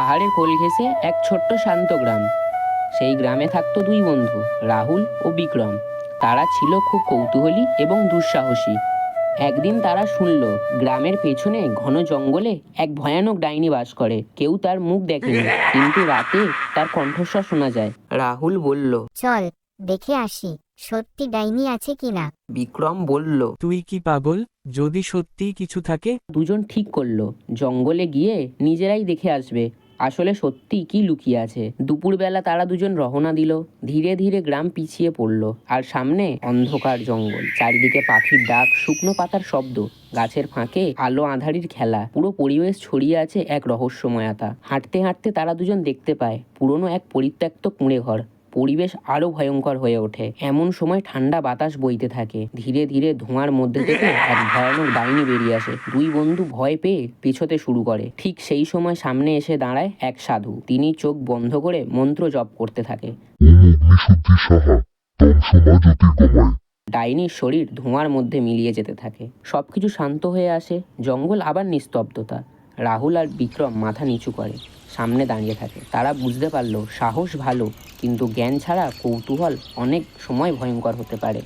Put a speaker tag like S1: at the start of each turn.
S1: পাহাড়ের কোল ঘেঁষে এক ছোট্ট শান্ত গ্রাম। সেই গ্রামে থাকতো দুই বন্ধু রাহুল ও বিক্রম। তারা ছিল খুব কৌতূহলী এবং দুঃসাহসী। একদিন তারা শুনল গ্রামের পেছনে ঘন জঙ্গলে এক ভয়ানক ডাইনি বাস করে। কেউ তার মুখ দেখেনি কিন্তু রাতে তার কণ্ঠস্বর শোনা যায়। রাহুল বলল
S2: চল দেখে আসি সত্যি ডাইনি আছে কিনা?
S1: বিক্রম বলল
S3: তুই কি পাগল? যদি সত্যিই কিছু থাকে?
S1: দুজন ঠিক করল জঙ্গলে গিয়ে নিজেরাই দেখে আসবে। আসলে সত্যি কি লুকিয়ে আছে? দুপুরবেলা তারা দুজন রহনা দিল। ধীরে ধীরে গ্রাম পিছিয়ে পড়ল। আর সামনে অন্ধকার জঙ্গল। চারিদিকে পাখির ডাক, শুকনো পাতার শব্দ, গাছের ফাঁকে আলো আঁধারির খেলা। পুরো পরিবেশ ছড়িয়ে আছে এক রহস্যময়তা। হাঁটতে হাঁটতে তারা দুজন দেখতে পায়, পুরনো এক পরিত্যক্ত কুঁড়ে ঘর পরিবেশ আরও ভয়ঙ্কর হয়ে ওঠে। এমন সময় ঠান্ডা বাতাস বইতে থাকে। ধীরে ধীরে ধোঁয়ার মধ্যে থেকে এক ভয়ানক ডাইনি বেরিয়ে আসে। দুই বন্ধু ভয় পেয়ে পেছোতে শুরু করে। ঠিক সেই সময় সামনে এসে দাঁড়ায় এক সাধু। তিনি চোখ বন্ধ করে মন্ত্র জপ করতে থাকে। ডাইনির শরীর ধোঁয়ার মধ্যে মিলিয়ে যেতে থাকে। সবকিছু শান্ত হয়ে আসে। জঙ্গল আবার নিস্তব্ধতা। রাহুল আর বিক্রম মাথা নিচু করে। সামনে দাঁড়িয়ে থাকে। তারা বুঝতে পারল, সাহস ভালো, কিন্তু জ্ঞান ছাড়া কৌতূহল অনেক সময় ভয়ঙ্কর হতে পারে।